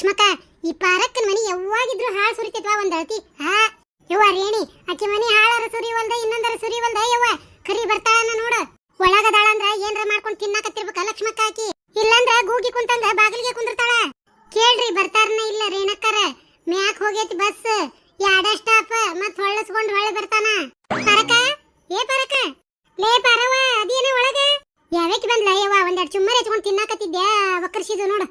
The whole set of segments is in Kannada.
ಲಕ್ಷ್ಮಕ್ಕ, ಈ ಪಾರಕ್ಕನ ಮನಿ ಯಾವಾಗಿದ್ರು ಹಾಳು ಸುರಿತೈತ್ವಾ ಒಂದ್ ಅಳತಿ. ಹಾ ಯವ್ವ ರೇಣಿ, ಆಕಿ ಮನಿ ಹಾಳಾರ ಸುರಿವಲ್ದ, ಇನ್ನೊಂದರ ಸುರಿವಲ್ದ ಯವ್ವ? ಕರಿ ಬರ್ತಾನ ನೋಡ. ಒಳಗದಾಳ ಅಂದ್ರ ಏನ್ರ ಮಾಡ್ಕೊಂಡ್ ತಿನ್ನಾಕತ್ತಿರ್ಬೇಕ ಲಕ್ಷ್ಮಕ್ಕ ಆಕಿ. ಇಲ್ಲಂದ್ರ ಗೂಗಿ ಕುಂತಂದ ಬಾಗಿಲಿಗೆ ಕುಂದಿರ್ತಾಳ. ಕೇಳ್ರಿ, ಬರ್ತಾರನ ಇಲ್ಲ ರೇಣಕ್ಕರ? ಮ್ಯಾಕ್ ಹೋಗೈತಿ ಬಸ್. ಯಾಡ ಸ್ಟಾಪ್ ಮತ್ ಹೊಳ್ಳಸ್ಕೊಂಡ್ ಹೊಳ್ಳಿ ಬರ್ತಾನ. ಪರಕ ಏ ಪರಕ ಲೇ ಪರವ ಅದೇನ ಒಳಗ? ಯಾವಕ್ಕೆ ಬಂದ್ಲ ಯವ್ವ? ಒಂದೆರಡು ಚುಮ್ಮರಿ ಹಚ್ಕೊಂಡ್ ತಿನ್ನಾಕತ್ತಿದ್ಯಾ? ವಕ್ರಸಿದು ನೋಡು.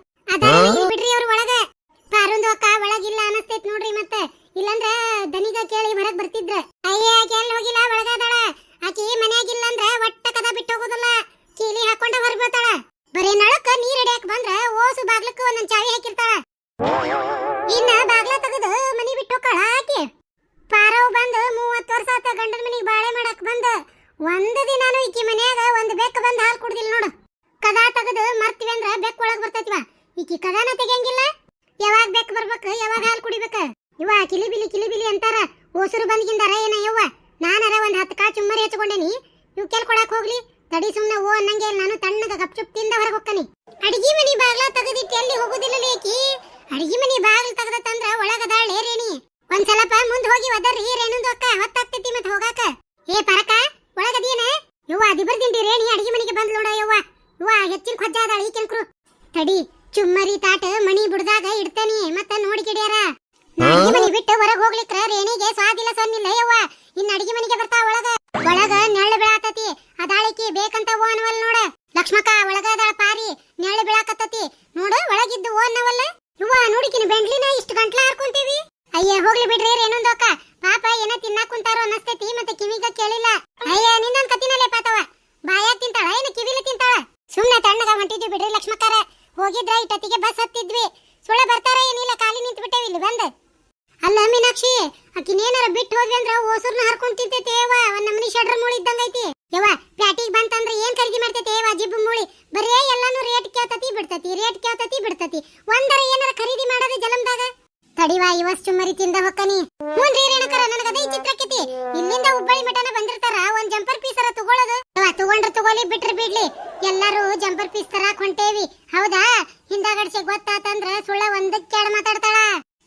ಒಂದು ದಿನಾನು ಈಕಿ ಮನ್ಯಾಗ ಒಂದ್ ಬೆಕ್ಕ ಬಂದ್ ಹಾಲ್ ಕುಡ್ದಿಲ್ಲ ನೋಡು. ಕದಾ ತೆಗೆದು ಮರ್ತಿವಿ ಅಂದ್ರ ಬೆಕ್ಕ ಒಳಗ್ ಬರ್ತೈತಿವ. ಈಕಿ ಕದಾನ ತೆಗಿಯಂಗಿಲ್ಲ ಯಾವಾಗ ಬೆಕ್ಕ ಬರ್ಬೇಕ ಯಾವಾಗ ಹಾಲ್ ಕುಡಿಬೇಕ ಇವ ಕಿಲಿಬಿಲಿ ಕಿಲಿಬಿಲಿ ಅಂತಾರ ಓಸರು ಬಂದ್ಗಿಂದಾರ ಏನ ಯವ್ವ ನಾನರ ಒಂದ್ ಹತ್ತು ಕಾ ಚುಮ್ಮರಿ ಹಚ್ಕೊಂಡೇನಿ ಇವ್ ಕೆಲ್ ಕೊಡಾಕ್ ಹೋಗ್ಲಿ ತಡಿ ಸುಮ್ನೆ ಓ ಅನ್ನಂಗೆ ಇಲ್ಲ ನಾನು ತಣ್ಣಗ ಗಪ್ಚುಪ್ ತಿಂದ ಹೊರಗೆ ಹೋಗ್ತಾನಿ ಅಡಿಗೆ ಮನಿ ಬಾಗ್ಲ ತೆಗೆದಿಟ್ಟು ಎಲ್ಲಿ ಹೋಗುದಿಲ್ಲ ಲೇಕಿ ಅಡಿಗೆ ಮನಿ ಬಾಗ್ಲ ತೆಗೆದತ್ತಂದ್ರ ಒಳಗದಾಳೆ ರೇಣಿ ಒಂದ್ ಸ್ವಲ್ಪ ಮುಂದ್ ಹೋಗಿ ಒದರ್ರಿ ರೇಣುಂದು ಅಕ್ಕ ಹೊತ್ತಾಗ್ತೈತಿ ಮತ್ ಹೋಗಾಕ ಏ ಪರಕ ಒಳಗದೇನ ಯವ್ವ ದಿಬರ್ದಿಂಡಿ ರೇಣಿ ಅಡಿಗೆ ಮನಿಗೆ ಬಂದ್ ನೋಡ ಯವ್ವ ಯವ್ವ ಹೆಚ್ಚಿನ ಕೊಜ್ಜ ಅದಾಳ ಈ ಕೆಲ್ಕ್ರು ತಡಿ ಚುಮ್ಮರಿ ತಾಟ ಮಣಿ ಬುಡ್ದಾಗ ಇಡ್ತಾನಿ ಮತ್ತ ನೋಡಿ ಕಿಡಿಯಾರ ಅಡಿಗೆ ಮನಿ ಬಿಟ್ಟು ಹೊರಗ್ ಹೋಗ್ಲಿಕ್ರ ರೇಣಿಗೆ ಸ್ವಾದಿಲ್ಲ ಸೊನ್ನಿಲ್ಲ ಯವ್ವ ಇನ್ನ ಅಡಿಗೆ ಮನಿಗೆ ಬರ್ತಾ ಒಳಗ ಒಳಗ ನೆಳ್ಳು ಬೀಳಾತತಿ ಅದಾಳಿಕಿ ಬೇಕಂತ ಓ ಅನ್ನವಲ್ ನೋಡ ಲಕ್ಷ್ಮಕ್ಕ ಒಳಗ ಅದಾಳ ಪಾರಿ ನೆಳ್ಳು ಬೀಳಾಕತ್ತತಿ ನೋಡು ಒಳಗಿದ್ದು ಓ ಅನ್ನವಲ್ಲ ಇವ್ವ ನೋಡಿಕಿನ ಬೆಂಡ್ಲಿನ ಇಷ್ಟು ಗಂಟ್ಲ ಹಾರ್ಕೊಂತೀವಿ ಅಯ್ಯ ಹೋಗ್ಲಿ ಬಿಡ್ರಿ ರೇಣುಂದು ಅಕ್ಕ ಪಾಪ ಏನ ತಿನ್ನಾಕ್ ಕುಂತಾರೋ ಅನ್ನಸ್ತೈತಿ ಮತ್ತೆ ಕಿವಿಗ ಕೇಳಿಲ್ಲ ಅಯ್ಯ ನಿನ್ನೊಂದ್ ಕತಿನಲ್ಲೇ ಪಾತವ ಬಾಯಾಗ ತಿಂತಾಳ ಏನ ಕಿವಿಲಿ ತಿಂತಾಳ ಸುಮ್ನೆ ತಣ್ಣಗ ಹೊಂಟಿದ್ವಿ ಬಿಡ್ರಿ ಲಕ್ಷ್ಮಕ್ಕರ ಹೋಗಿದ್ರ ಇಟ್ಟತ್ತಿಗೆ ಬಸ್ ಹತ್ತಿದ್ವಿ. ಸುಳ್ಳ ಬರ್ತಾರ ಏನಿಲ್ಲ, ಖಾಲಿ ನಿಂತು ಬಿಟ್ಟೇವಿ ಇಲ್ಲಿ ಬಂದ. ಅಲ್ಲ ಮೀನಾಕ್ಷಿ ಆಕಿನೇನಾರ ಬಿಟ್ಟು ಹೋದ್ವಿ ಅಂದ್ರ ಓಸೂರ್ನ ಹರ್ಕೊಂಡ್ ತಿಂತೈತೆ, ಯವ್ವ. ಒಂದ್ ನಮನಿ ಶಡ್ರ ಮೂಳಿ ಇದ್ದಂಗ ಐತಿ. ಯವ್ವ, ಪ್ಯಾಟಿಗೆ ಬಂತಂದ್ರ ಏನ್ ಖರೀದಿ ಮಾಡ್ತೈತೆ, ಯವ್ವ ಮೂಳಿ. ಬರೇ ಎಲ್ಲಾನು ರೇಟ್ ಕೇಳ್ತತಿ, ಬಿಡ್ತತಿ, ರೇಟ್ ಕೇಳ್ತತಿ, ಬಿಡ್ತತಿ. ಒಂದರ ಏನಾರ ಖರೀದಿ ಮಾಡೋದು ಜಲಮ್ದಾಗ. ತಡಿವಾ ಇವಸ್ ಚುಮ್ಮರಿ ತಿಂದ ಹೊಕ್ಕನಿ ಹ್ಞೂನ್ರಿ ರೇಣಕರ ಈ ಚಿತ್ರಕ್ಕೆತಿ ಇಲ್ಲಿಂದ ಹುಬ್ಬಳ್ಳಿ ಮಠನ ಬಂದಿರ್ತಾರ, ಒಂದ್ ಜಂಪರ್ ಪೀಸ್ ತರ ತಗೊಳ್ಳೋದು ತಗೊಂಡ್ರ ತಗೊಳ್ಳಿ ಬಿಟ್ರ ಬಿಡ್ಲಿ. ಎಲ್ಲಾರು ಜಂಪರ್ ಪೀಸ್ ತರ ಹೊಂಟೇವಿ ಹೌದಾ? ಹಿಂದಾಗಡ್ಸೆ ಗೊತ್ತಾತಂದ್ರ ಸುಳ್ಳ ಒಂದಕ್ಕೆ ಎರಡು ಮಾತಾಡ್ತಾಳ.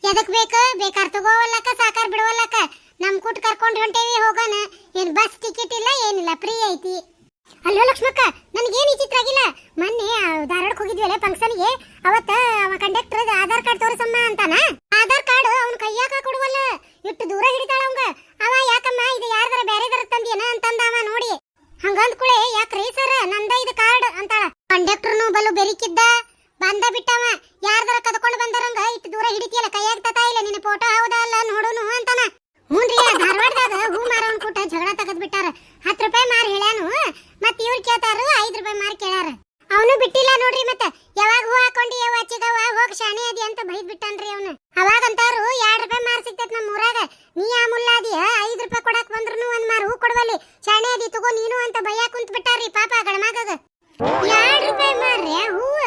ಎದಕ್ ಬೇಕು? ಬೇಕಾರ್ ತಗೋವಲ್ಲಕ ಸಾಕಾರ ಬಿಡವಲ್ಲಕ ನಮ್ ಕೂಟ್ ಕರ್ಕೊಂಡ್ ಹೊಂಟೇವಿ, ಹೋಗೋಣ. ಏನ್ ಬಸ್ ಟಿಕೆಟ್ ಇಲ್ಲ, ಏನಿಲ್ಲ ಫ್ರೀ ಐತಿ. ಅಲ್ಲೋ ಲಕ್ಷ್ಮಕ್ಕ ನನಗೇನ್ ಚಿತ್ರ ಆಗಿಲ್ಲ? ಮೊನ್ನೆ ಧಾರವಾಡಕ್ಕೆ ಹೋಗಿದ್ವಲ್ಲ ಫಂಕ್ಷನ್ಗೆ? ಅವತ್ತ ಅವ ಕಂಡಕ್ಟರ್ ಆಧಾರ್ ಕಾರ್ಡ್ ತೋರಿಸಮ್ಮ ಅಂತಾನ? ಆಧಾರ್ ಕಾರ್ಡ್ ಅವ್ನ ಕೈಯಾಕ ಕೊಡುವಲ್ಲ. ಇಟ್ಟು ದೂರ ಹಿಡಿತಾಳ ಅವಂಗ. ಅವ, ಯಾಕಮ್ಮ, ಇದು ಯಾರ್ದಾರ ಬೇರೆದಾರ ತಂದಿಯನ? ಅಂತಂದ ಅವ ನೋಡಿ. ಹಂಗಂತ ಕುಳೆ ಯಾಕ್ರಿ ಸರ್? ನಂದ ಇದು ಕಾರ್ಡ್ ಅಂತಾಳ ಕಂಡಕ್ಟರ್ನು ಬಲು ಬೆರಿಕಿದ್ದ ಬಂದ ಬಿಟ್ಟವ. ಯಾರ್ದಾರ ಕದ್ಕೊಂಡು ಬಂದರಂಗ ಇಟ್ಟು ದೂರ ಹಿಡಿತಿಯಲ್ಲ, ಕೈಯಾಗ ತತಾ ಇಲ್ಲ, ನಿನ್ನ ಫೋಟೋ ಹೌದಾ ಅಲ್ಲ ನೋಡುನು ಅಂತಾನ. ಹ್ಞೂನ್ರಿ ಧಾರವಾಡದಾಗ ಹೂ ಮಾರೋನ್ ಕೂಟ ಜಗಳ ತೆಗೆದ್ ಬಿಟ್ಟಾರ. ಹತ್ತು ರೂಪಾಯಿ ಮಾರಿ ಹೇಳ್ಯಾನು. ಮತ್ ಇವ್ರು ಕೇಳ್ತಾರ, ಐದ್ ರೂಪಾಯಿ ಮಾರಿ ಕೇಳ್ಯಾರ. ಅವನು ಬಿಟ್ಟಿಲ್ಲ ನೋಡ್ರಿ ಮತ್ತ. ಯಾವಾಗ ಹೂ ಹಾಕೊಂಡಿ ಯಾವ ಚಿಗವ ಹೋಗ್ ಶಾಣೆ ಅದಿ ಅಂತ ಬೈದ್ ಬಿಟ್ಟಾನ್ರಿ ಅವನು. ಅವಾಗ ಅಂತಾರು, ಎರಡ್ ರೂಪಾಯಿ ಮಾರ್ ಸಿಗ್ತೈತ್ ನಮ್ಮ ಊರಾಗ. ನೀ ಆ ಮುಲ್ಲಾದಿ ಐದು ರೂಪಾಯಿ ಕೊಡಕ್ ಬಂದ್ರು ಒಂದ್ ಮಾರ್ ಹೂ ಕೊಡವಲ್ಲಿ. ಶಾಣಿ ಅದಿ ತಗೋ ನೀನು ಅಂತ ಭಯ ಕುಂತ್ ಬಿಟ್ಟಾರ್ರಿ ಪಾಪ ಗಣಮಗಗ ಎರಡ್ ರೂಪಾಯಿ ಮಾರ್ರೆ ಹೂವ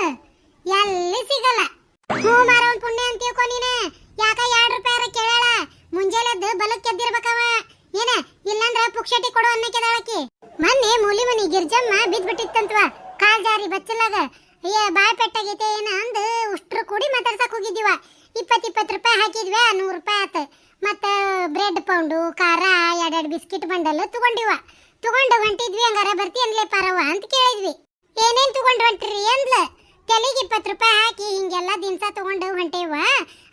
ಎಲ್ಲಿ ಸಿಗಲ್ಲ ಹೂ ಮಾರವನ್ ಪುಣ್ಯ ಅಂತ ತಿಳ್ಕೊ ಯಾಕ ಎರಡು ರೂಪಾಯಿ ಕೇಳಾಳ ಮುಂಜಾನೆದ್ದು ಬಲಕ್ ಎದ್ದಿರ್ಬೇಕವ. ಏನ, ಇಲ್ಲಂದ್ರ ಪುಕ್ಷಟಿ ಕೊಡು ಅನ್ನಕ್ಕೆದಾಳಕಿ ಮೊನ್ನೆ ಮೂಲಿ ಮನಿ ಗಿರ್ಜಮ್ಮ ಬಿದ್ ಬಿಟ್ಟಿತ್ತಂತ್ವ ಕಾಲ್ ಜಾರಿ ಬಚ್ಚಲಾಗ ಅಯ್ಯ, ಬಾಯ್ ಪೆಟ್ಟಾಗೈತೆ, ಏನ ಅಂದ್ ಉಷ್ಟ್ರು ಕೂಡಿ ಮಾತಾಡ್ಸಕ್ ಹೋಗಿದ್ದೀವ. ಇಪ್ಪತ್ತು ಇಪ್ಪತ್ತು ರೂಪಾಯಿ ಹಾಕಿದ್ವಿ, ನೂರು ರೂಪಾಯಿ ಆತ. ಮತ್ತು ಬ್ರೆಡ್ ಪೌಂಡು, ಖಾರ, ಎರಡೆರಡು ಬಿಸ್ಕಿಟ್ ಬಂಡಲ್ ತಗೊಂಡಿವ. ತಗೊಂಡು ಹೊಂಟಿದ್ವಿ, ಹಂಗಾರ ಬರ್ತಿ ಅನ್ಲೇ ಪಾರವ್ವ ಅಂತ ಕೇಳಿದ್ವಿ. ಏನೇನ್ ತಗೊಂಡು ಹೊಂಟ್ರಿ ಅಂದ್ಲ? ತಲೆಗೆ ಇಪ್ಪತ್ತು ರೂಪಾಯಿ ಹಾಕಿ ಹಿಂಗೆಲ್ಲ ದಿನಸ ತಗೊಂಡು ಹೊಂಟೇವ.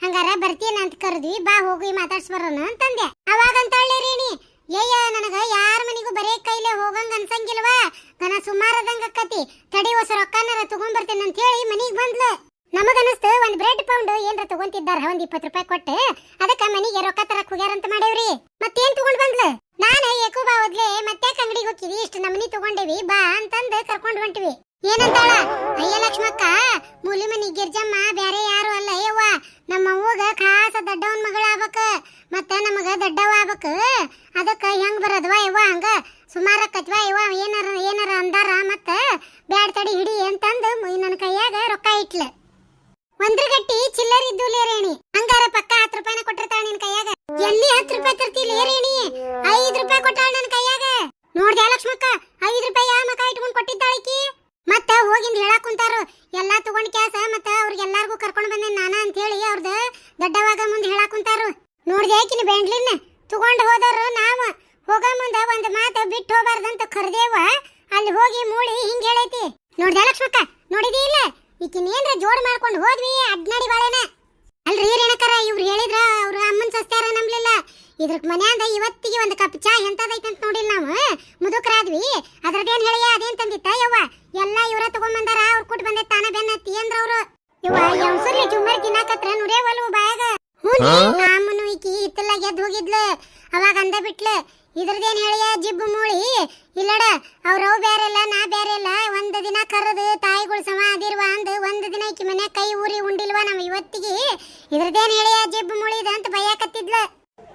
ಹಂಗಾರ ಬರ್ತೀನಿ ಅಂತ ಕರೆದ್ವಿ ಬಾ ಹೋಗಿ ಮಾತಾಡ್ಸ್ ಬರೋಣ ಅಂತಂದೆ ಅವಾಗ ಅಂತಾಳೆ ರೇಣಿ ಏಯ್ಯ ನನಗ ಯಾರ ಮನಿಗೂ ಬರೇ ಕೈಲೇ ಹೋಗಂಗ ಅನ್ಸಂಗಿಲ್ವಾ? ನನ್ನ ಸುಮಾರದಂಗ ಅಕ್ಕತಿ. ತಡಿ ಹೊಸ ರೊಕ್ಕನಾರ ತಗೊಂಡ್ ಬರ್ತೇನೆ ಅಂತ ಹೇಳಿ ಮನಿಗ್ ಬಂದ್ಲು. ನಮಗನಸ್ತು ಒಂದ್ ಬ್ರೆಡ್ ಪೌಂಡ್ ಏನ್ರ ತಗೊಂತಿದ್ದಾರ? ಒಂದ್ ಇಪ್ಪತ್ತು ರೂಪಾಯಿ ಕೊಟ್ಟು. ಅದಕ್ಕ ಮನಿಗೆ ರೊಕ್ಕ ತರಕ್ ಹೋಗ್ಯಾರ ಅಂತ ಮಾಡೇವ್ರಿ. ಮತ್ತೇನ್ ತಗೊಂಡ್ ಬಂದ್ಲು? ನಾನು ಏಕೋ ಬಾ ಹೋದ್ಲೆ ಮತ್ತೆ ಅಂಗಡಿಗೆ ಹೋಗಿದ್ವಿ ಇಷ್ಟು ನಮನಿ ತಗೊಂಡೇವಿ, ಬಾ ಅಂತಂದು ಕರ್ಕೊಂಡ್ ಹೊಂಟಿವಿ. ಏನಂತಾಳ? ಅಯ್ಯ ಲಕ್ಷ್ಮಕ್ಕ ಮೂಲಿ ಮನಿ ಗಿರ್ಜಮ್ಮ ಬ್ಯಾರೆ ಯಾರು ಅಲ್ಲ ಅಯ್ಯವ್ವ ನಮ್ಮ ಅವ್ವಗ ಖಾಸ ದಡ್ಡವನ್ ಮಗಳ ಆಗ್ಬೇಕ ಮತ್ತ ನಮಗ ದಡ್ಡವ ಆಗ್ಬೇಕ ಅದಕ್ಕ ಹೆಂಗ್ ಬರದ್ವಾ ಯವ್ವ ಹಂಗ? ಕತ್ವ ಯವ್ವ, ಏನಾರ ಏನಾರ ಅಂದಾರ ಮತ್ತ ಬ್ಯಾಡ್ ತಡಿ ಹಿಡಿ ಅಂತಂದು ನನ್ನ ಕೈಯಾಗ ರೊಕ್ಕ ಇಟ್ಲ. ಒಂದ್ರ ಗಟ್ಟಿ ಚಿಲ್ಲರ್ ಇದ್ದು ರೇಣಿ ಹಂಗಾರ ಪಕ್ಕ ಹತ್ತು ರೂಪಾಯಿನ ಕೊಟ್ಟಿರ್ತಾಳ ನಿನ್ ಕೈಯಾಗ. ಎಲ್ಲಿ ಹತ್ತು ರೂಪಾಯಿ ತರ್ತಿಲ್ಲ ರೇಣಿ ಐದ್ ರೂಪಾಯಿ ಕೊಟ್ಟಾಳ ನನ್ನ ಕೈಯಾಗ. ನೋಡ್ದ್ಯಾ ಲಕ್ಷ್ಮಕ್ಕ, ಐದ್ ರೂಪಾಯಿ ಯಾವ ಮಕ್ಕ ಇಟ್ಕೊಂಡ್ ಕೊಟ್ಟಿದ್ದಾಳಕಿ ಮತ್ತ ಹೋಗಿಂದ ಹೇಳಕ್ ಕುಂತಾರು. ಎಲ್ಲಾ ತಗೊಂಡ್ ಕ್ಯಾಸ ಮತ್ತ ಅವ್ರಿಗೆಲ್ಲಾರ್ಗೂ ಕರ್ಕೊಂಡ್ ಬಂದೆ ನಾನ ಅಂತ ಹೇಳಿ ಅವ್ರದ ದೊಡ್ಡವಾಗ ಮುಂದೆ ಹೇಳಕ್ ಕುಂತಾರು. ನೋಡ್ದೆ ಆಕಿನ ಬೆಂಡ್ಲಿನ ತಗೊಂಡ್ ಹೋದವ್ರು ನಾವ್. ಹೋಗ ಮುಂದ ಒಂದ್ ಮಾತ ಬಿಟ್ಟು ಹೋಗ್ಬಾರ್ದಂತ ಕರ್ದೇವ. ಅಲ್ಲಿ ಹೋಗಿ ಮೂಳಿ ಹಿಂಗ್ ಹೇಳೈತಿ. ನೋಡ್ದೆ ಲಕ್ಷ್ಮಕ್ಕ, ನೋಡಿದಿ ಇಲ್ಲ? ಈಕಿನ ಏನ್ರ ಜೋಡ್ ಮಾಡ್ಕೊಂಡು ಹೋದ್ವಿ ಅಡ್ನಾಡಿ ಬಾಳೆನ? ಅಲ್ರಿ ರೇಣಕರ ಇವ್ರು ಹೇಳಿದ್ರ ಅವ್ರ ಅಮ್ಮನ ಸಸ್ತಾರ ನಂಬ್ಲಿಲ್ಲ. ಇದ್ರ ಮನ್ಯಾಂದ ಇವತ್ತಿಗೆ ಒಂದು ಕಪ್ ಚಾ ಎಂತದೈತೆ ಅಂತ ನೋಡಿಲ್ಲ ನಾವು. ಮುದುಕರಾದ್ವಿ ಅದ್ರದೇನ್ ಹೇಳಿಯ? ಅದೇನ್ ತಂದಿತ್ತ? ಯವ್ವ, ಎಲ್ಲ ಇವ್ರ ತಗೊಂಬಂದಾರ ಅವ್ರ ಕೂಟ್ ಬಂದೆ ತಾನ ಬೆನ್ನತ್ತಿ ಅಂದ್ರ ಅವ್ರು. ಯವ್ವ ಯವ್ಸರ್ಲಿ ಜುಮ್ಮರ್ ತಿನ್ನಾಕತ್ರ ನುರೇವಲ್ವು ಬಾಯಾಗ. ನಮ್ಮನು ಈಕಿ ಹಿತ್ತಲಾಗ ಎದ್ದು ಹೋಗಿದ್ಲು. ಅವಾಗ ಅಂದ ಬಿಟ್ಲು ಇದ್ರದೇನು ಹೇಳಿಯ ಜಿಬ್ಬು ಮೂಳಿ? ಇಲ್ಲಡ ಅವ್ರವ್ ಬೇರೆ ಇಲ್ಲ ನಾ ಬೇರೆ ಇಲ್ಲ ಒಂದು ದಿನ ಕರೆದು ತಾಯಿಗಳು ಸಮ ಅದಿರುವ ಅಂದ ಒಂದು ದಿನ ಈಕಿ ಮನೆ ಕೈ ಊರಿ ಉಂಡಿಲ್ವ ನಮ್ಮ ಇವತ್ತಿಗೆ? ಇದ್ರದೇನು ಹೇಳಿಯ ಜಿಬ್ಬು ಮೂಳಿದ ಅಂತ ಭಯಕತ್ತಿದ್ಲು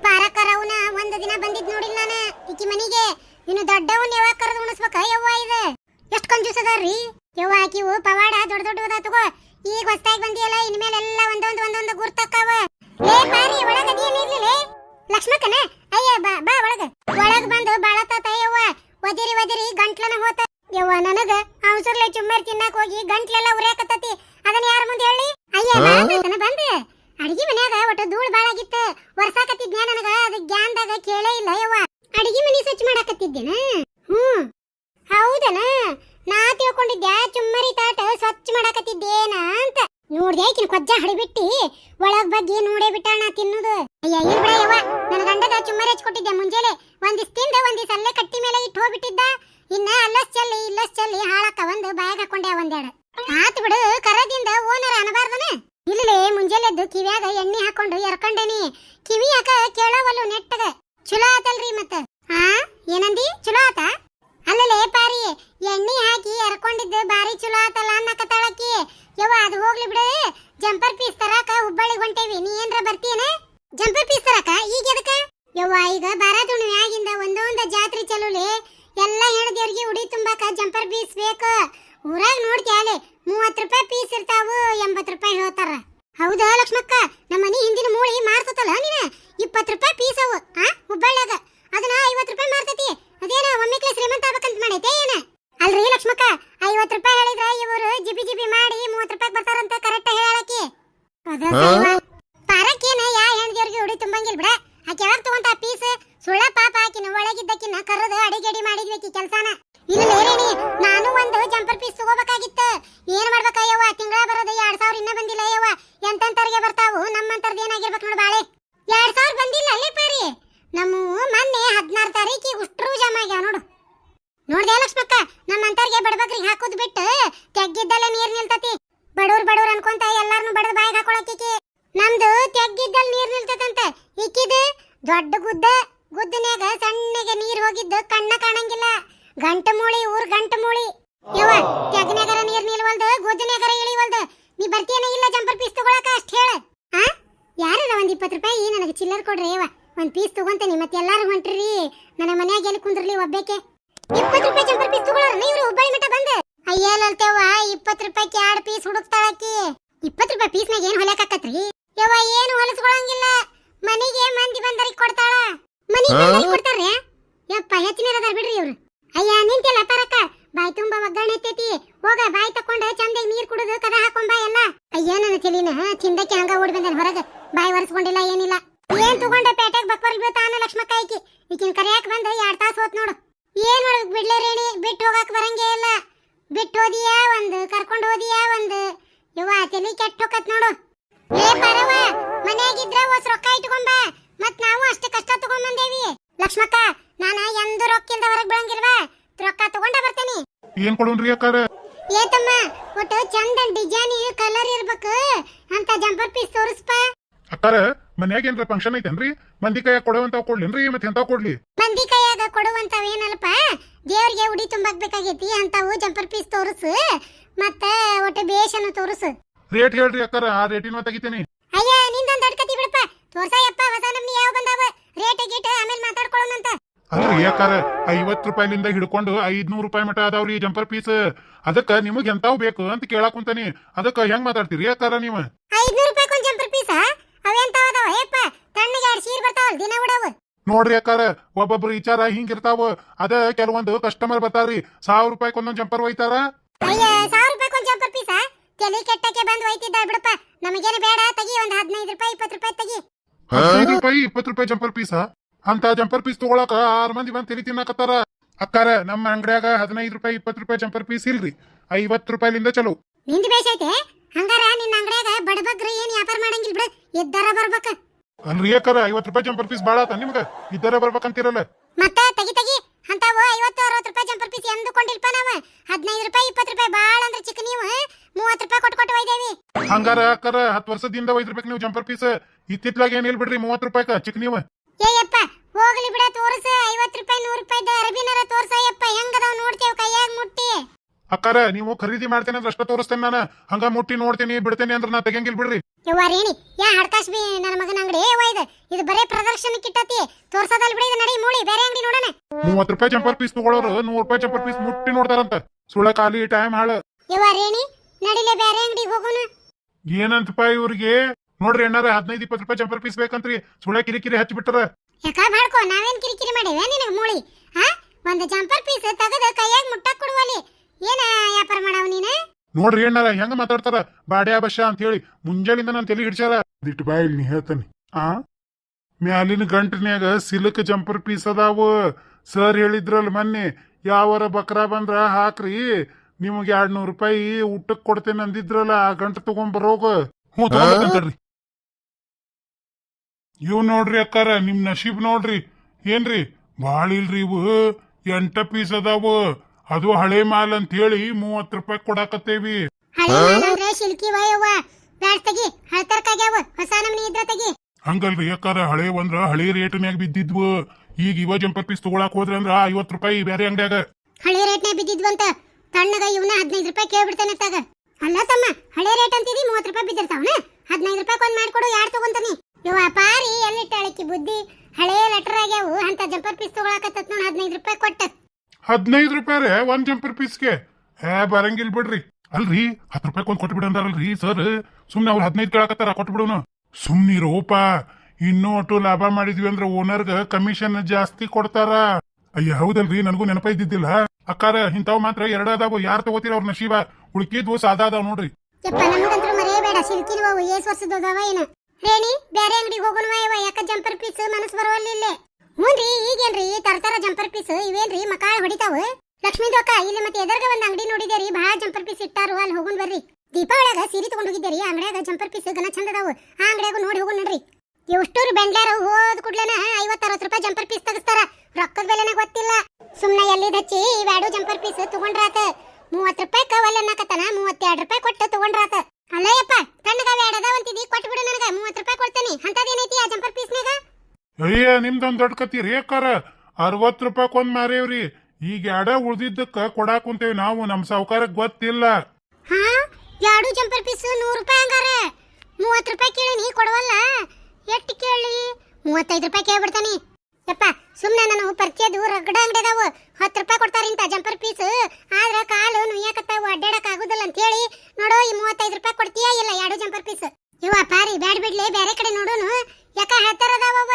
ಪಾರಕರವನ ಒಂದು ದಿನ ಬಂದಿದ್ ನೋಡಿಲ್ಲ ನಾನು ಈಕಿ ಮನೆಗೆ. ನೀನು ದೊಡ್ಡವನ್ ಯಾವಾಗ ಕರೆದು ಉಣಿಸ್ಬೇಕ? ಯವ್ವ ಇದು? ಎಷ್ಟ್ ಕಂಜೂಸ್ ಅದಾರ್ರಿ? ಯವ್ವ ಆಕಿವು ಪವಾಡ ದೊಡ್ಡ ದೊಡ್ಡದ ತಗೋ. ಈಗ ಹೊಸ್ತಾಗಿ ಬಂದಿಯಲ್ಲ ಇನ್ಮೇಲೆಲ್ಲ ಒಂದೊಂದ್ ಒಂದೊಂದು ಗುರ್ತಕ್ಕಾವ. ಲೇ ಬಾರಿ ಒಳಗ ಅದೇನಿರ್ಲಿಲ್ಲ ಲಕ್ಷ್ಮಕ್ಕನ ಅಯ್ಯ ಬಾ ಬಾ ಒಳಗ. ಒಳಗ ಬಂದು ಬಾಳತಾತ ಯವ್ವ. ಒದಿರಿ ಒದಿರಿ ಗಂಟ್ಲನ ಹೋತ. ಯವ್ವ ನನಗ ಅವಸರ್ಲೆ ಚುಮ್ಮರಿ ತಿನ್ನಕ್ ಹೋಗಿ ಗಂಟ್ಲೆಲ್ಲ ಉರಿಯಾಕತ್ತತಿ. ಅದನ್ನ ಯಾರ ಮುಂದೆ ಹೇಳಿ? ಅಯ್ಯ ನಾನ್ ಬಂದೆ. ಅಡಿಗೆ ಮನ್ಯಾಗ ಒಟ್ಟು ಧೂಳ್ ಬಾಳಾಗಿತ್ತ ವರ್ಷಾಕತ್ತಿದ್ನ್ಯಾ ನನಗ ಅದ ಜ್ಞಾನದಾಗ ಕೇಳೇ ಇಲ್ಲ ಯವ್ವ. ಅಡಿಗೆ ಮನಿ ಸ್ವಚ್ಛ ಮಾಡಾಕತ್ತಿದ್ದೇನ? ಹ್ಮ್ ಹೌದನ ನಾ ತಿಳ್ಕೊಂಡಿದ್ದೆ ಚುಮ್ಮರಿ ತಾಟ ಸ್ವಚ್ಛ ಮಾಡಾಕತ್ತಿದ್ದೇನ ಅಂತ ಆಕಿನ ಕೊಜ್ಜ ಹಡಿಬಿಟ್ಟಿ, ಒಳಗ್ ಬಗ್ಗೆ ನೋಡೇ ಬಿಟ್ಟಾಳ ನಾ ತಿನ್ನುದು? ಅಯ್ಯ ಇಲ್ ಬಿಡ ಯವ್ವ. ನನ್ನ ಗಂಡದ ಚುಮ್ಮರಿ ಹಚ್ಕೊಟ್ಟಿದ್ದೆ ಮುಂಜಾನೆ. ಒಂದಿಸ್ ತಿಂದ, ಒಂದಿಸ್ ಅಲ್ಲೇ ಕಟ್ಟಿ ಮೇಲೆ ಇಟ್ಟು ಹೋಗ್ಬಿಟ್ಟಿದ್ದ. ಇನ್ನ ಅಲ್ಲಸ್ ಚಲ್ಲಿ, ಇಲ್ಲಸ್ ಚಲ್ಲಿ ಹಾಳಕ್ಕ ಒಂದು ಬಾಯಾಗ ಹಾಕೊಂಡೆ ಒಂದೆರಡು. ಆತ್ ಬಿಡು, ಕರದಿಂದ ಓನರ್ ಅನಬಾರ್ದನ. ಇಲ್ಲೇ ಮುಂಜಾನೆದ್ದು ಕಿವ್ಯಾಗ ಎಣ್ಣೆ ಹಾಕೊಂಡು ಎರ್ಕೊಂಡೇನಿ ಕಿವಿ ಯಾಕ ಕೇಳವಲ್ಲು ನೆಟ್ಟಗ. ಚಲೋ ಆತಲ್ರಿ ಮತ್ತ. ಹಾ ಏನಂದಿ? ಚಲೋ ಆತ ಅಲ್ಲಲೇ ಪಾರಿ ಎಣ್ಣೆ ಹಾಕಿ ಎರ್ಕೊಂಡಿದ್ದು ಬಾರಿ ಚಲೋ ಆತಲ್ಲ ಅನ್ನಕತ್ತಾಳಕಿ ಯವ್ವ ಅದು ಹೋಗ್ಲಿ ಬಿಡು ಜಂಪರ್ ಪೀಸ್ ತರಾಕ ಹುಬ್ಬಳ್ಳಿಗೆ ಹೊಂಟೇವಿ ನೀ ಏನ್ರ ಬರ್ತೀಯನ ಜಂಪರ್ ಪೀಸ್ ತರಾಕ ಈಗ ಎದಕ ಯವ್ವ ಈಗ ಬರದುಣಿ ಆಗಿಂದ ಒಂದೊಂದ ಜಾತ್ರೆ ಚಲೋಲೆ ಎಲ್ಲ ಹೆಣ್ದೇವ್ರಿಗೆ ಉಡಿ ತುಂಬಾಕ ಜಂಪರ್ ಪೀಸ್ ಬೇಕು ಊರಾಗ ನೋಡ್ತ್ಯಾಲೆ ಮೂವತ್ ರೂಪಾಯಿ ಪೀಸ್ ಇರ್ತಾವು ಎಂಬತ್ ರೂಪಾಯಿ ಹೇಳ್ತಾರ ಹೌದಾ ಲಕ್ಷ್ಮಕ್ಕ ನಮ್ಮ ಮನಿ ಹಿಂದಿನ ಮೂಳಿ ಮಾರ್ತತಲ್ಲ ನೀನ ಇಪ್ಪತ್ ರೂಪಾಯಿ ಪೀಸ್ ಅವು ಆ ಹುಬ್ಬಳ್ಳಿಯಾಗ ಅದನ್ನ ಐವತ್ ರೂಪಾಯಿ ಮಾರ್ತತಿ ಅದೇನ ಒಮ್ಮೆಕ್ಲೆ ಶ್ರೀಮಂತ ಆಗ್ಬೇಕಂತ ಮಾಡೈತೆ ಏನ ಅಲ್ರಿ ಲಕ್ಷ್ಮಕ್ಕ ಐವತ್ ರೂಪಾಯಿ ಹೇಳಿದ್ರೆ ಇವರು ಜಿಬಿ ಜಿಬಿ ಮಾಡಿ ಮೂವತ್ತು ರೂಪಾಯಿ ಬರ್ತಾರಂತ ಕರೆಕ್ಟ್ ಹೇಳಕ್ಕೆ. ಅದ ಪಾರಕ್ಕೇನ ಯಾ ಹೆಣ್ದೇವ್ರಿಗೆ ಉಡಿ ತುಂಬಂಗಿಲ್ ಬಿಡ ಆಕೆ ಯಾವಾಗ ತಗೊಂತ ಪೀಸ್ ಸುಳ್ಳ ಪಾಪ ಆಕಿನ ಒಳಗಿದ್ದಕಿನ ಕರೆದು ಅಡಿಗೆಡಿ ಮಾಡಿದ್ಬೇಕಿ ಕೆಲ್ಸಾನ ಇಲ್ಲ ರೇಣಿ ನಾನು ಒಂದು ಜಂಪರ್ ಪೀಸ್ ತಗೋಬೇಕಾಗಿತ್ತು ಏನ್ ಮಾಡ್ಬೇಕಯ್ಯವ್ವ ತಿಂಗಳ ಬರೋದು ಎರಡ್ ಸಾವಿರ ಇನ್ನ ಬಂದಿಲ್ಲ ಅಯ್ಯವ್ವ ಎಂತಂತರಿಗೆ ಬರ್ತಾವು ನಮ್ಮಂತರ್ದು ಏನಾಗಿರ್ಬೇಕು ನೋಡು ಬಾಳೆ ಎರಡ್ ಸಾವಿರ ಬಂದಿಲ್ಲ ಅಲ್ಲೇ ಪಾರಿ ನಮ್ಮ ಮೊನ್ನೆ ಹದಿನಾರು ತಾರೀಕಿಗೆ ಉಷ್ಟ್ರು ಜಮಾ ಆಗ್ಯಾವ ನೋಡು ನೋಡ್ದೆ ಲಕ್ಷ್ಮಕ್ಕ ನಮ್ಮಂತರ್ಗೆ ಬಡಬಗ್ರಿಗೆ ಹಾಕೋದ್ ಬಿಟ್ಟು ತೆಗ್ಗಿದ್ದಲ್ಲೇ ನೀರ್ ನಿಲ್ತತಿ. ಬಡವ್ರು ಬಡವ್ರು ಅನ್ಕೊಂತ ಎಲ್ಲಾರ್ನು ಬಡದ ಬಾಯಿಗೆ ಹಾಕೊಳಕಿಕಿ ನಮ್ದು ತೆಗ್ಗಿದ್ದಲ್ಲಿ ನೀರ್ ನಿಲ್ತದಂತೆ. ಇಕ್ಕಿದು ದೊಡ್ಡ ಗುದ್ದ. ಗುದ್ದನ್ಯಾಗ ಸಣ್ಣಗೆ ನೀರ್ ಹೋಗಿದ್ದು ಕಣ್ಣ ಕಾಣಂಗಿಲ್ಲ. ಗಂಟ ಮೂಳಿ, ಊರ್ ಗಂಟ ಮೂಳಿ. ಯವ್ವ ತೆಗ್ನ್ಯಾಗರ ನೀರ್ ನಿಲ್ವಲ್ದು, ಗುದ್ದನ್ಯಾಗರ ಇಳಿವಲ್ದು. ನೀ ಬರ್ತೀಯನ ಇಲ್ಲ ಜಂಪರ್ ಪೀಸ್ ತಗೊಳಕ ಅಷ್ಟ್ ಹೇಳ. ಆ? ಯಾರಲ್ಲ ಒಂದ್ ಇಪ್ಪತ್ತು ರೂಪಾಯಿ ನನಗೆ ಚಿಲ್ಲರ್ ಕೊಡ್ರಿ ಯವ್ವ. ಒಂದ್ ಪೀಸ್ ತಗೊಂತೇನಿ ಮತ್ತೆ ಎಲ್ಲಾರು ಹೊಂಟ್ರಿ. ನನ್ನ ಮನ್ಯಾಗ ಎಲ್ಲಿ ಕುಂದ್ರಲಿ ಒಬ್ಬೇಕೆ? ಇಪ್ಪತ್ತು ರೂಪಾಯಿ ಜಂಪರ್ ಪೀಸ್ ತಗೊಳ್ಳೋರ ಇವ್ರು ಹುಬ್ಬಳ್ಳಿ ಮಠ ಬಂದ. ಅಯ್ಯಲ್ಲಲ್ತೇವ ಇಪ್ಪತ್ತು ರೂಪಾಯಿ ಎರಡು ಪೀಸ್ ಹುಡುಕ್ತಾಳಕ್ಕಿ. ಇಪ್ಪತ್ತು ರೂಪಾಯಿ ಪೀಸ್ನಾಗ ಏನ್ ಹೊಲಕಾಕತ್ರಿ ಯವ್ವ ಏನು ಹೊಲಸ್ಕೊಳಂಗಿಲ್ಲ. ಮನಿಗೆ ಮಂದಿ ಬಂದರಿಗೆ ಕೊಡ್ತಾಳ. ಮನಿಗೆ ಕೊಡ್ತಾರ್ರಿ? ಯಪ್ಪ ಹೆಚ್ಚಿನ ಅದಾರ ಬಿಡ್ರಿ ಇವ್ರು. ಅಯ್ಯ ನಿಂತಿಲ್ಲ ಪರಕ ಬಾಯಿ ತುಂಬಾ ಒಗ್ಗರಣೆ ಎತ್ತೈತಿ ಹೋಗ ಬಾಯಿ ತಕೊಂಡ ಚಂದಾಗಿ ನೀರ್ ಕುಡಿದು ಕದ ಹಾಕೊಂಡ್ ಬಾ ಎಲ್ಲ. ಅಯ್ಯ ನನ್ನ ತಲಿನ ತಿಂದಕ್ಕೆ ಹಂಗ ಓಡಿ ಬಂದನ್ ಹೊರಗ. ಬಾಯಿ ಒರೆಸ್ಕೊಂಡಿಲ್ಲ ಏನಿಲ್ಲ. ಏನ್ ತಗೊಂಡ ಪೇಟೆಗೆ ಬಕ್ವರ್ ಬೀಳ್ತಾನ ಲಕ್ಷ್ಮಕ್ಕ ಈಕಿ. ಈಕಿನ ಕರಿಯಾಕ್ ಬಂದ ಎರಡ್ ತಾಸು ಹೋತ್ ನೋಡು. ಏನ್ ಮಾಡ್ಬೇಕು ಬಿಡ್ಲೇ ರೇಣಿ ಬಿಟ್ಟು ಹೋಗಕ್ ಬರಂಗೇ ಇಲ್ಲ. ಬಿಟ್ಟು ಹೋದಿಯಾ ಒಂದು? ಕರ್ಕೊಂಡು ಹೋದಿಯಾ ಒಂದು? ಇವ ತಲಿ ಕೆಟ್ಟ ಹೋಗತ್ ನೋಡು. ಏ ಪರವ ಮನ್ಯಾಗಿದ್ರ ಹೊಸ ರೊಕ್ಕ ಇಟ್ಕೊಂಡ ಮತ್ ನಾವು ಅಷ್ಟೇ ಕಷ್ಟ ತಗೊಂಡ್ ಬಂದೇವಿ. ಲಕ್ಷ್ಮಕ್ಕ ನಾನ ಎಂದು ರೊಕ್ಕ ಇಲ್ದ ಹೊರಗ್ ಬಿಡಂಗಿಲ್ವ ರೊಕ್ಕ ತಗೊಂಡ ಬರ್ತೇನಿ. ಏನ್ ಕೊಡೋನ್ರಿ ಅಕ್ಕಾರ? ಏತಮ್ಮ ಒಟ್ಟು ಚಂದ ಡಿಸೈನ್ ಕಲರ್ ಇರ್ಬೇಕು. ಅಂತ ಜಂಪರ್ ಪೀಸ್ ತೋರಿಸ್ಪ. ಅಕ್ಕಾರ ಮನ್ಯಾಗ ಏನ್ರ ಫಂಕ್ಷನ್ ಐತೇನ್ರಿ? ಮಂದಿ ಕೈಯಾಗ ಕೊಡುವಂತಾವ್ ಕೊಡ್ಲೇನ್ರಿ ಮತ್ತೆ ಎಂತಾವ್ ಕೊಡ್ಲಿ? ಮಂದಿ ಕೈಯಾಗ ಕೊಡುವಂತವೇನಲ್ಪ ದೇವ್ರಿಗೆ ಉಡಿ ತುಂಬಾಕ್ ಬೇಕಾಗೈತಿ ಅಂತವು ಜಂಪರ್ ಪೀಸ್ ತೋರಿಸು ಮತ್ತ ಒಟ್ಟು ಬೇಷನ್ನು ತೋರಿಸು. ರೇಟ್ ಹೇಳ್ರಿ ಅಕ್ಕರ ಆ ರೇಟಿನ ತೆಗಿತೀನಿ. ಅಯ್ಯ ನಿಂದೊಂದ್ ದೊಡ್ಡ ಬಿಡಪ್ಪ. ತೋರ್ಸಯ್ಯಪ್ಪ ಹೊಸ ನಮ್ನಿ ಯಾವ ಬಂದಾವ? ರೇಟ್ ಗೀಟ್ ಆಮೇಲೆ ಮಾತಾಡ್ಕೊಳ್ಳೋಣಂತ ಅಲ್ರಿ ಅಕ್ಕಾರ ಐವತ್ತು ರೂಪಾಯಿಲಿಂದ ಹಿಡ್ಕೊಂಡು ಐದ್ನೂರ್ ರೂಪಾಯಿ ಮಟ ಅದಾವ್ರಿ ಜಂಪರ್ ಪೀಸ್ ಅದಕ್ಕ ನಿಮಗ್ ಎಂತಾವ್ ಬೇಕು ಅಂತ ಕೇಳಾಕ್ ಕುಂತಾನಿ. ಅದಕ್ಕ ಹೆಂಗ್ ಮಾತಾಡ್ತೀರಿ ಅಕ್ಕಾರ ನೀವು? ಐದ್ನೂರು ರೂಪಾಯಿ ಜಂಪರ್ ಪೀಸ್ ಅವೆಂತಾವ ಅದಾವ ಏಪ್ಪ ತಣ್ಣಗೆ ಎರಡು ಸೀರ್ ಬರ್ತಾವಲ್ ದಿನ ಉಡವು. ನೋಡ್ರಿ ಅಕ್ಕಾರ ಒಬ್ಬೊಬ್ರು ವಿಚಾರ ಹಿಂಗಿರ್ತಾವ ಅದ ಕೆಲವೊಂದು ಕಸ್ಟಮರ್ ಬರ್ತಾರ್ರಿ ಸಾವಿರ ರೂಪಾಯಿ ಒಂದೊಂದ್ ಜಂಪರ್ ಒಯ್ತಾರ? ಅಯ್ಯ ಸಾವಿರ ರೂಪಾಯಿ ಒಂದ್ ಜಂಪರ್ ಪೀಸ ತಲೆ ಕೆಟ್ಟಕ್ಕೆ ಬಂದು ಒಯ್ತಿದ್ದ ಬಿಡಪ್ಪ. ನಮಗೇನು ಬೇಡ ತಗಿ ಒಂದು ಹದಿನೈದು ರೂಪಾಯಿ ಇಪ್ಪತ್ತು ರೂಪಾಯಿ ತಗಿ. ಹದಿನೈದು ರೂಪಾಯಿ ಇಪ್ಪತ್ತು ರೂಪಾಯಿ ಜಂಪರ್ ಪೀಸ ಅಂತ ಜಂಪರ್ ಪೀಸ್ ತಗೊಳಕ ಆರು ಮಂದಿ ಬಂದು ತಿರಿ ತಿನ್ನಾಕತ್ತಾರ. ಅಕ್ಕಾರ ನಮ್ಮ ಅಂಗಡಿಯಾಗ ಹದಿನೈದು ರೂಪಾಯಿ ಇಪ್ಪತ್ತು ರೂಪಾಯಿ ಜಂಪರ್ ಪೀಸ್ ಇಲ್ರಿ. ಐವತ್ತು ರೂಪಾಯಿಲಿಂದ ಚಲೋ. ನಿಂದು ಬೇಸೈತೆ ಹಂಗಾರ ನಿನ್ನ ಅಂಗಡಿಯಾಗ ಬಡಬಗ್ರ ಏನ್ ವ್ಯಾಪಾರ ಮಾಡಂಗಿಲ್ಲ ಬಿಡು ಇದ್ದಾರ ಬರ್ಬೇಕ. ಅಲ್ರಿ ಯಾಕಾರ ಐವತ್ತು ರೂಪಾಯಿ ಜಂಪರ್ ಪೀಸ್ ಬಾಳ ಆತ ನಿಮ್ಗ? ಇದ್ದಾರ ಬರ್ಬೇಕಂತೀರಲ್ಲ. ಮತ್ತ ತಗಿ ತೆಗಿ ಅಂತಾವು ಐವತ್ತು ಅರವತ್ತು ರೂಪಾಯಿ ಜಂಪರ್ ಪೀಸ್ ಎಂದುಕೊಂಡಿಲ್ಪ ನಾವು. ಹದಿನೈದು ರೂಪಾಯಿ ಇಪ್ಪತ್ತು ರೂಪಾಯಿ ಬಾಳ ಅಂದ್ರೆ ಚಿಕ್ಕ ನೀವು ಮೂವತ್ತು ರೂಪಾಯಿ ಕೊಟ್ಟು ಕೊಟ್ಟು ಒಯ್ದೇವಿ. ಹಂಗಾರ ಅಕ್ಕಾರ ಹತ್ತು ವರ್ಷದಿಂದ ಒಯ್ದಿರ್ಬೇಕು ನೀವು ಜಂಪರ್ ಪೀಸ್ ಇತ್ತಿತ್ಲಾಗ ಏನ್ ಇಲ್ ಬಿಡ್ರಿ ಮೂವತ್ತು ರೂಪಾಯಿ ಚಿಕ್ಕ ನೀವು? ಏಯಪ್ಪ ಹೋಗ್ಲಿ ಬಿಡ ತೋರ್ಸ ಐವತ್ತು ರೂಪಾಯಿ ನೂರು ರೂಪಾಯಿ ಅರಬಿನಾರ ತೋರ್ಸ ಯಪ್ಪ ಹೆಂಗದಾವ್ ನೋಡ್ತೇವ್ ಕೈಯಾಗ ಮುಟ್ಟಿ. ಅಕ್ಕಾರ ನೀವು ಖರೀದಿ ಮಾಡ್ತೇನೆ ಅಂದ್ರೆ ಅಷ್ಟ ತೋರಿಸ್ತೇನೆ ನಾನು. ಹಂಗ ಮುಟ್ಟಿ ನೋಡ್ತೀನಿ ಬಿಡ್ತೇನೆ ಅಂದ್ರೆ ನಾ ತೆಗಂಗಿಲ್ ಬಿಡ್ರಿ. ಯವ್ವ ರೇಣಿ ಯಾ ಹಡ್ಕಾಸ್ ಬಿ ನನ್ನ ಮಗನ ಅಂಗಡಿ? ಏ ಇದು? ಇದು ಬರೇ ಪ್ರದರ್ಶನ ಇಟ್ಟತಿ. ತೋರ್ಸದಲ್ ಬಿಡಿ ನಡಿ ಮೂಳಿ ಬೇರೆ ಅಂಗಡಿ ನೋಡಣ. ಮೂವತ್ತು ರೂಪಾಯಿ ಜಂಪರ್ ಪೀಸ್ ತಗೊಳ್ಳೋರು ನೂರು ರೂಪಾಯಿ ಜಂಪರ್ ಪೀಸ್ ಮುಟ್ಟಿ ನೋಡ್ತಾರಂತ. ಸುಳ್ಳ ಖಾಲಿ ಟೈಮ್ ಹಾಳು. ಯವ್ವ ರೇಣಿ ನಡಿಲೆ ಬೇರೆ ಅಂಗಡಿಗೆ ಹೋಗೋಣ. ಏನಂತಪ್ಪ ಇವ್ರಿಗೆ? ನೋಡ್ರಿ ಏನಾರ ಹದಿನೈದು ಇಪ್ಪತ್ತು ರೂಪಾಯಿ ಜಂಪರ್ ಪೀಸ್ ಬೇಕಂತ್ರಿ. ಸುಳ್ಳ ಕಿರಿಕಿರಿ ಹಚ್ಚಿ ಬಿಟ್ಟಾರ ಯಾಕ ಮಾಡ್ಕೋ ನಾವೇನ್ ಕಿರಿಕಿರಿ ಮಾಡಿವೆ? ನಿನಗೆ ಮೂಳಿ ಹಾ ಒಂದು ಜಂಪರ್ ಪೀಸ್ ತೆಗೆದು ಕೈಯಾಗ ಮುಟ್ಟಕ್ ಕೊಡುವಲ್ಲಿ. ಏನ ವ್ಯಾಪಾರ ಮಾಡವ್ ನೀನ? ನೋಡ್ರಿ ಏನಾರ ಹೆಂಗ ಮಾತಾಡ್ತಾರ? ಬಾಡ್ಯಾ ಬಶ ಅಂತ ಹೇಳಿ ಮುಂಜಾನಿಂದ ನಾನು ತಲೆ ಹಿಡ್ಸ್ಯಾರ. ದಿಟ್ಟು ಇಲ್ಲಿ ನೀ ಹೇಳ್ತಾನೆ. ಆ? ಮ್ಯಾಲಿನ ಗಂಟನ್ಯಾಗ ಸಿಲ್ಕ್ ಜಂಪರ್ ಪೀಸ್ ಅದಾವ. ಸರ್ ಹೇಳಿದ್ರಲ್ಲ ಮೊನ್ನೆ ಯಾವರ ಬಕ್ರಾ ಬಂದ್ರ ಹಾಕ್ರಿ. ನಿಮಗೆ ಎರಡ್ ನೂರು ರೂಪಾಯಿ ಊಟಕ್ಕೆ ಕೊಡ್ತೇನೆ ಅಂದಿದ್ರಲ್ಲ ಆ ಗಂಟು ತಗೊಂಡ್ ಬರೋಗ. ಹ್ಞೂ ತಗೊಂಡ್ರಿ ಇವ್ ನೋಡ್ರಿ ಅಕ್ಕಾರ ನಿಮ್ ನಶೀಬ್ ನೋಡ್ರಿ. ಏನ್ರಿ? ಭಾಳ ಇಲ್ರಿ ಇವು. ಎಂಟ ಪೀಸ್ ಅದಾವು. ಅದು ಹಳೆ ಮಾಲ್ ಅಂತ ಹೇಳಿ ಮೂವತ್ ರೂಪಾಯಿ ಕೊಡಾಕತ್ತೇವಿ ಶಿಲ್ಕಿ ವಯವ್ವ ಬ್ಯಾಡ್ ತೆಗಿ ಹಳ್ತರ್ಕಾಗ್ಯಾವ ಹೊಸ ನಮ್ನಿ ಇದ್ರ ತೆಗಿ. ಹಂಗಲ್ರಿ ಯಾಕಾರ ಹಳೆ ಅಂದ್ರ ಹಳೆ ರೇಟ್ನ್ಯಾಗ ಬಿದ್ದಿದ್ವು. ಈಗ ಇವ ಜಂಪರ್ ಪೀಸ್ ತಗೊಳಕ್ ಹೋದ್ರ ಅಂದ್ರ ಐವತ್ ರೂಪಾಯಿ ಬೇರೆ ಅಂಗಡ್ಯಾಗ. ಹಳೆ ರೇಟ್ನ್ಯಾಗ ಬಿದ್ದಿದ್ವಂತ ತಣ್ಣಗ ಇವನ ಹದಿನೈದು ರೂಪಾಯಿ ಕೇಳ್ಬಿಡ್ತಾನೆ ತಾಗ ಅಲ್ಲ ತಮ್ಮ ಹಳೆ ರೇಟ್ ಅಂತಿದಿ ಮೂವತ್ ರೂಪಾಯಿ ಬಿದ್ದಿರ್ತಾವನ? ಹದಿನೈದು ರೂಪಾಯಿ ಒಂದ್ ಮಾಡ್ಕೊಡು ಯಾರು ತಗೊಂತಾನಿ? ಇವ ಪಾರಿ ಎಲ್ಲಿಟ್ಟಾಳಕಿ ಬುದ್ಧಿ. ಹಳೆ ಲೆಟರ್ ಆಗ್ಯಾವು ಅಂತ ಜಂಪರ್ ಪೀಸ್ ತಗೊಳಕತ್ತ ನೋಡ್ ಹದಿನೈದು ರೂಪಾಯಿ ಕೊಟ್ಟ. ಹದಿನೈದು ರೂಪಾಯಿ ರೀ ಒಂದ್ ಜಂಪರ್ ಪೀಸ್ಗೆ ಹೇ ಬರಂಗಿಲ್ ಬಿಡ್ರಿ. ಅಲ್ರಿ, ಹತ್ತು ರೂಪಾಯಿ ಕೊಂದ್ ಕೊಟ್ಟು ಬಿಡಂದಾರಲ್ರಿ ಸರ್ ಸುಮ್ನೆ ಅವ್ರು ಹದಿನೈದು ಕೇಳಕತ್ತಾರ ಕೊಟ್ಟು ಬಿಡೋನು ಸುಮ್ನಿರೋಪ ಇನ್ನೂ ಅಟು ಲಾಭ ಮಾಡಿದ್ವಿ ಅಂದ್ರೆ ಓನರ್ಗ ಕಮಿಷನ್ ಜಾಸ್ತಿ ಕೊಡ್ತಾರ. ಅಯ್ಯ, ಹೌದಲ್ರಿ, ನನಗೂ ನೆನಪ ಇದ್ದಿದ್ದಿಲ್ಲ. ಅಕ್ಕಾರ, ಇಂಥವ್ ಮಾತ್ರ ಎರಡು ಅದಾವ, ಯಾರು ತಗೋತೀರ ಅವ್ರ ನಶೀಬ? ಉಳ್ಕಿದ್ವು ಸಾದಾ ಅದಾವ ನೋಡ್ರಿ. ರೇಣಿ ಬೇರೆ ಅಂಗಡಿಗೆ ಹೋಗೋಣ ಜಂಪರ್ ಪೀಸ್ ಮನಸ್ ಬರೋಲ್ಲ ಇಲ್ಲೇ ಹ್ಞೂನ್ರಿ ಈಗೇನ್ರಿ ತರ್ತಾರ ಜಂಪರ್ ಪೀಸ್ ಇವೇನ್ರಿ, ಮಕಾಳ ಹೊಡಿತಾವ? ಲಕ್ಷ್ಮೀ ಇಲ್ಲಿ ಮತ್ತೆ ಎದರ್ಗ ಒಂದ್ ಅಂಗಡಿ ನೋಡಿದೇರಿ ಬಹಳ ಜಂಪರ್ ಪೀಸ್ ಇಟ್ಟಾರು, ಅಲ್ಲಿ ಹೋಗುನ್ ಬರ್ರಿ. ದೀಪಾವಳಿಯಾಗ ಸೀರೆ ತಗೊಂಡ್ ಹೋಗಿದ್ದೇರಿ ಅಂಗಡಿಯಾಗ ಜಂಪರ್ ಪೀಸ್ ಗನ ಚಂದ ಅದಾವು, ಆ ಅಂಗಡಿಯಾಗ ನೋಡಿ ಹೋಗುನ್ ನೋಡ್ರಿ ಎಷ್ಟೂರು ಬೆಂಡ್ಲಾರ ಹೋದ ಕೂಡ್ಲೇನ ಐವತ್ತ ಅರವತ್ತು ರೂಪಾಯಿ ಜಂಪರ್ ಪೀಸ್ ತೆಗಿಸ್ತಾರ. ರೊಕ್ಕದ ಬೆಲೆನ ಗೊತ್ತಿಲ್ಲ. ಸುಮ್ನೆ ಎಲ್ಲಿ ಹಚ್ಚಿ ಇವೆರಡು ಜಂಪರ್ ಪೀಸ್ ತಗೊಂಡ್ರಾತ. ಮೂವತ್ ರೂಪಾಯಿ ಕವಲ್ ಅನ್ನಕತ್ತಾನ, ಮೂವತ್ತೆರಡು ರೂಪಾಯಿ ಕೊಟ್ಟು ತಗೊಂಡ್ರಾತ. ಅಲ್ಲಯ್ಯಪ್ಪ, ತಣ್ಣಗ ಬೇಡದ ಎರಡ್ ಕೊಟ್ಬಿಡು ನನಗ ಮೂವತ್ ರೂಪಾಯಿ ಕೊಡ್ತೇನೆ. ಅಂತದೇನೈತಿ ಆ ಜಂಪರ್ ಪೀಸ್ನಾಗ ಅಯ್ಯ ನಿಮ್ದೊಂದ್ ದೊಡ್ಡ ಕತಿ ರೀ ಅಕ್ಕಾರ. ಅರವತ್ ರೂಪಾಯಿ ಕೊಂದ್ ಮಾರೇವ್ರಿ. ಈಗ ಎಡ ಉಳ್ದಿದ್ದಕ್ಕ ಕೊಡಾಕ್ ಕುಂತೇವಿ ನಾವು, ನಮ್ ಸಾವುಕಾರಕ್ ಗೊತ್ತಿಲ್ಲ. ಹಾ? ಎರಡು ಜಂಪರ್ ಪೀಸ್? ನೂರು ರೂಪಾಯಿ ಹಂಗಾರ. ಮೂವತ್ ರೂಪಾಯಿ ಕೇಳಿನಿ ಕೊಡವಲ್ಲ. ಎಷ್ಟು ಕೇಳಿ? ಮೂವತ್ತೈದು ರೂಪಾಯಿ ಕೇಳ್ಬಿಡ್ತಾನೆ. ಯಪ್ಪ ಸುಮ್ಮನೆ ನಾನು ಪರಿಚಯದು ರಗಡ ಅಂಗಡಿ ಅದಾವು. ಹತ್ತು ರೂಪಾಯಿ ಕೊಡ್ತಾರೆ ಇಂಥ ಜಂಪರ್ ಪೀಸ್ ಆದ್ರ ಕಾಲು ನುಯ್ಯಕತ್ತಾವು ಅಡ್ಡಾಡಕ್ ಆಗುದಿಲ್ಲ ಅಂತ ಹೇಳಿ ನೋಡು ಈ ಮೂವತ್ತೈದು ರೂಪಾಯಿ ಕೊಡ್ತೀಯಾ ಇಲ್ಲ ಎರಡು ಜಂಪರ್ ಪೀಸ್ ಇವ ಪಾರಿ ಬ್ಯಾಡ್ ಬಿಡ್ಲಿ ಬೇರೆ ಕಡೆ ನೋಡುನು ಯಾಕ ಹೇಳ್ತಾರ ಅದಾವ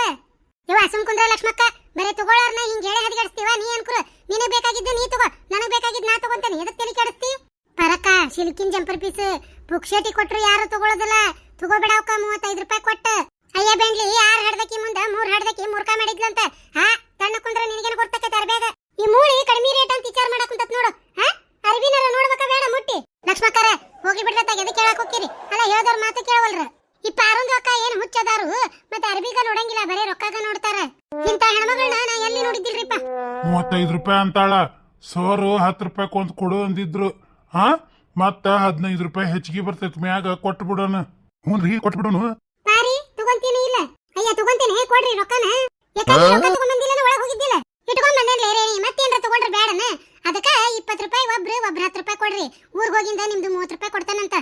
ಇವ ಸುಮ್ ಕುಂದ್ರ ಲಕ್ಷ್ಮಕ್ಕ ಬರೇ ತಗೊಳ್ಳೋರ್ನ ಹಿಂಗ್ ಹೇಳಿ ಹದಿಗಡಿಸ್ತೀವ ನೀ ಅನ್ಕುರು ನಿನಗ್ ಬೇಕಾಗಿದ್ದ ನೀ ತಗೋ ನನಗ್ ಬೇಕಾಗಿದ್ ನಾ ತಗೊಂತೇನೆ ಎದಕ್ ತಲೆ ಕೆಡಿಸ್ತಿ ಪರಕ ಸಿಲ್ಕಿನ್ ಜಂಪರ್ ಪೀಸ್ ಪುಕ್ಷೇಟಿ ಕೊಟ್ರು ಯಾರು ತಗೊಳ್ಳೋದಿಲ್ಲ ತಗೋಬೇಡ ಅವಕ್ಕ ಮೂವತ್ತೈದು ರೂಪಾಯಿ ಕೊಟ್ಟ ಅಯ್ಯ ಬೆಂಡ್ಲಿ ಯಾರ್ ಹಡ್ದಕಿ ಮುಂದ ಮೂರ್ ಹಡ್ದಕಿ ಮೂರ್ಕ ಮಾಡಿದ್ಲಂತ ಹಾ ತಣ್ಣ ಕುಂದ್ರ ನಿನಗೇನು ಗೊತ್ತಕ್ಕೆ ಅರ್ಬ್ಯಾಗ ಈ ಮೂಳಿ ಕಡಿಮೆ ರೇಟ್ ಅಂತ ವಿಚಾರ ಮಾಡಕ್ ಕುಂತತ್ ನೋಡು ಹಾ ಅರ್ಬಿನಾರ ನೋಡ್ಬೇಕ ಬೇಡ ಮುಟ್ಟಿ ಲಕ್ಷ್ಮಕ್ಕರ ಹೋಗಿ ಬಿಡ್ಲತ್ತಾಗ ಎದಕ್ಕೆ ಕೇಳಕ್ ಹೋಗ್ತೀರಿ ಅಲ್ಲ ಹೇಳ್ದವ್ರ ಮಾತು ಕೇಳವಲ್ರ ಈ ಪಾರೊಂದು ಅಕ್ಕ ಏನ್ ಹುಚ್ಚದಾರು ಮತ್ತೆ ಅರ್ಬಿಗ ನೋಡಂಗಿಲ್ಲ ಬರೇ ರೊಕ್ಕಾಗ ನೋಡ್ತಾರ ಇಂತ ಹೆಣ್ಮಗಳನ್ನ ನಾ ಎಲ್ಲಿ ನೋಡಿದ್ದಿಲ್ರಿಪ್ಪ ಮೂವತ್ತೈದು ರೂಪಾಯಿ ಅಂತಾಳ. ಸೋರು ಹತ್ತು ರೂಪಾಯಿ ಕೊಂತ ಕೊಡು ಅಂದಿದ್ರು. ಹಾ ಮತ್ತ ಹದಿನೈದು ರೂಪಾಯಿ ಹೆಚ್ಚಿಗೆ ಬರ್ತೈತಿ ಮ್ಯಾಗ ಕೊಟ್ಟು ಬಿಡೋಣ. ಹ್ಞೂನ್ರಿ ಕೊಟ್ಟು ಬಿಡೋನು ಪಾರಿ ತಗೊಂತೀನಿ ಇಲ್ಲ. ಅಯ್ಯ ತಗೊಂತೀನಿ. ಕೊಡ್ರಿ ರೊಕ್ಕನ. ಯಾಕಂದ್ರೆ ರೊಕ್ಕ ತಗೊಂಬಂದಿಲ್ಲ ಒಳಗ್ ಹೋಗಿದ್ದಿಲ್ಲ. ಇಟ್ಕೊಂಡ್ ಬಂದೇನ್ಲೇ ರೇಣಿ. ಮತ್ತೇನ್ರ ತಗೊಂಡ್ರೆ ಬೇಡನ ಅದಕ್ಕ ಇಪ್ಪತ್ತು ರೂಪಾಯಿ ಒಬ್ರು ಒಬ್ರು ಹತ್ತು ರೂಪಾಯಿ ಕೊಡ್ರಿ. ಊರ್ಗ್ ಹೋಗಿಂದ ನಿಮ್ದು ಮೂವತ್ತು ರೂಪಾಯಿ ಕೊಡ್ತಾನಂತ.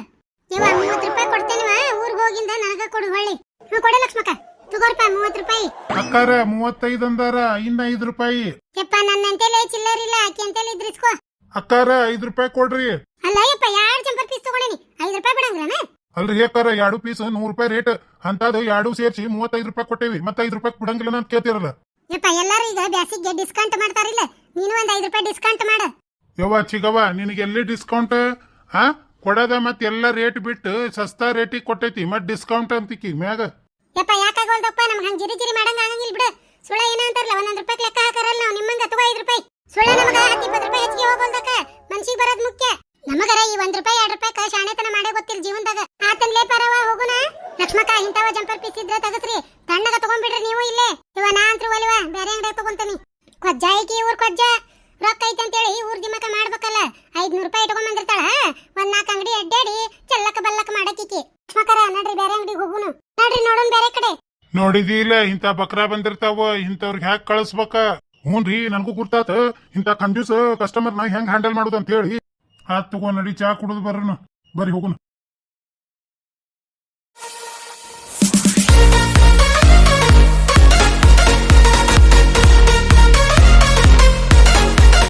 ಇವ ಮೂವತ್ತು ರೂಪಾಯಿ ಕೊಡ್ತೇನಿವ ಊರಿಗೆ ಹೋಗಿಂದ ನನಗ ಕೊಡು ಹೊಳ್ಳಿ. ಹ್ಞೂ ಕೊಡ ಲಕ್ಷ್ಮಕ್ಕ. ತಗೋರ್ಪ ಮೂವತ್ ರೂಪಾಯಿ. ಅಕ್ಕಾರ ಮೂವತ್ತೈದು ಅಂದಾರ ಇನ್ನ ಐದು ರೂಪಾಯಿ. ಯಪ್ಪ ನನ್ನ ಅಂತೆಲೆ ಚಿಲ್ಲರಿಲ್ಲ ಆಕೆ ಅಂತೆಲೆ ಇದ್ರಿಸ್ಕೋ. ಅಕ್ಕಾರ ಐದು ರೂಪಾಯಿ ಕೊಡ್ರಿ. ಅಲ್ಲ ಯಪ್ಪ ಯಾರ್ ಜಂಪರ್ ಪೀಸ್ ತಗೊಂಡಿನಿ. ಐದು ರೂಪಾಯಿ ಬಿಡಂಗ್ರನ ಅಲ್ರಿ ಹೇಕಾರ ಎರಡು ಪೀಸ್ ನೂರು ರೂಪಾಯಿ ರೇಟ್ ಅಂತದು ಎರಡು ಸೇರಿಸಿ ಮೂವತ್ತೈದು ರೂಪಾಯಿ ಕೊಟ್ಟೇವಿ. ಮತ್ತೆ ಐದು ರೂಪಾಯಿ ಬಿಡಂಗಿಲ್ಲ ಅಂತ ಕೇಳ್ತಿರಲ್ಲ? ಯಪ್ಪ ಎಲ್ಲಾರು ಈಗ ಬ್ಯಾಸಿಗೆ ಡಿಸ್ಕೌಂಟ್ ಮಾಡ್ತಾರಿಲ್ಲ ನೀನು ಒಂದ್ ಐದು ರೂಪಾಯಿ ಡಿಸ್ಕೌಂಟ್ ಮಾಡ. ಯವ್ವ ಚಿಗವ್ವ ನಿನಗೆ ಎಲ್ಲಿ ಡಿಸ್ಕೌಂಟ್ ಹಾ ಕೊಡದ ಮತ್ತೆ ಎಲ್ಲ ರೇಟ್ ಬಿಟ್ಟು ಸಸ್ತಾ ರೇಟಿಗೆ ಕೊಟ್ಟೈತಿ. ಮತ್ ಡಿಸ್ಕೌಂಟ್ ಅಂತಿಕ್ಕಿ ಮ್ಯಾಗ. ಯಪ್ಪ ಯಾಕಾಗೋಲ್ದಪ್ಪ ನಮ್ಗೆ ಹಂಗೆ ಜಿರಿ ಜಿರಿ ಮಾಡಂಗ ಆಗಂಗಿಲ್ಲ ಬಿಡು. ಸುಳ್ಳ ಏನ ಅಂತಾರಲ್ಲ, ಒಂದೊಂದು ರೂಪಾಯಿ ಲೆಕ್ಕ ಹಾಕರಲ್ಲ ನಾವು. ನಿಮ್ಮಂಗ ಅಥವಾ ಐದು ರೂಪಾಯಿ. ಸುಳ್ಳ ನಮಗ ಹತ್ತು, ಇಪ್ಪತ್ತು ರೂಪಾಯಿ ಹೆಚ್ಚಿಗೆ ಹೋಗೋಲ್ದಕ್ಕ. ಮನ್ಸಿಗೆ ಬರೋದು ಮುಖ್ಯ. ನಮಗರ ಈ ಒಂದ್ ರೂಪಾಯಿ, ಎರಡ್ ರೂಪಾಯಿ ಶಾಣೆತನ ಮಾಡೇ ಗೊತ್ತಿಲ್ಲ ಜೀವನದಾಗ. ಆತನ್ಲೇ ಪರವ, ಹೋಗುನ? ಲಕ್ಷ್ಮಕ್ಕ, ಇಂಥವ ಜಂಪರ್ ಪೀಸ್ ಇದ್ರೆ ತಗಸ್ರಿ. ತಣ್ಣಗ ತಗೊಂಡ್ಬಿಡ್ರಿ ನೀವು ಇಲ್ಲೇ. ಇವ ನಾ ಅಂತ್ರು ಒಲಿವ, ಬೇರೆ ಅಂಗಡಿ ತಗೊಂತೀನಿ. ಕೊಜ್ಜ ಐಕಿ ಊರ್ ಕೊಜ್ಜ? ರೊಕ್ಕ ಐತೆ ಅಂತೇಳಿ ಊರ್ ದಿಮಕ ಮಾಡ್ಬೇಕಲ್ಲ. ಐದ್ನೂರು ರೂಪಾಯಿ ಇಟ್ಕೊಂಡ್ ಬಂದಿರ್ತಾಳ ಒಂದ್ ನಾಲ್ಕು ಅಂಗಡಿ ಅಡ್ಡಾಡಿ ಚೆಲ್ಲಕ ಬಲ್ಲಕ ಮಾಡಕ್ಕಿಕಿ ಲಕ್ಷ್ಮಕ್ಕರ ನಡ್ರಿ ಬೇರೆ ಅಂಗಡಿಗೆ ಹೋಗುನು ನಡ್ರಿ ನೋಡೋಣ ಬೇರೆ ಕಡೆ ನೋಡಿದಿಲ್ಲ ಇಂತ ಬಕ್ರಾ ಬಂದಿರ್ತಾವ, ಇಂಥವ್ರಿಗೆ ಹ್ಯಾಕ್ ಕಳಿಸ್ಬೇಕ? ಹ್ಞೂನ್ರಿ ನನಗೂ ಗುರ್ತಾತ, ಇಂಥ ಕಂಜೂಸ್ ಕಸ್ಟಮರ್ ನಾ ಹೆಂಗ್ ಹ್ಯಾಂಡಲ್ ಮಾಡೋದು ಅಂತ ಹೇಳಿ ಹಾ ತಗೋ ನಡಿ, ಚಾ ಕುಡಿದು ಬರೋಣ ಬರ್ರಿ ಹೋಗುನು.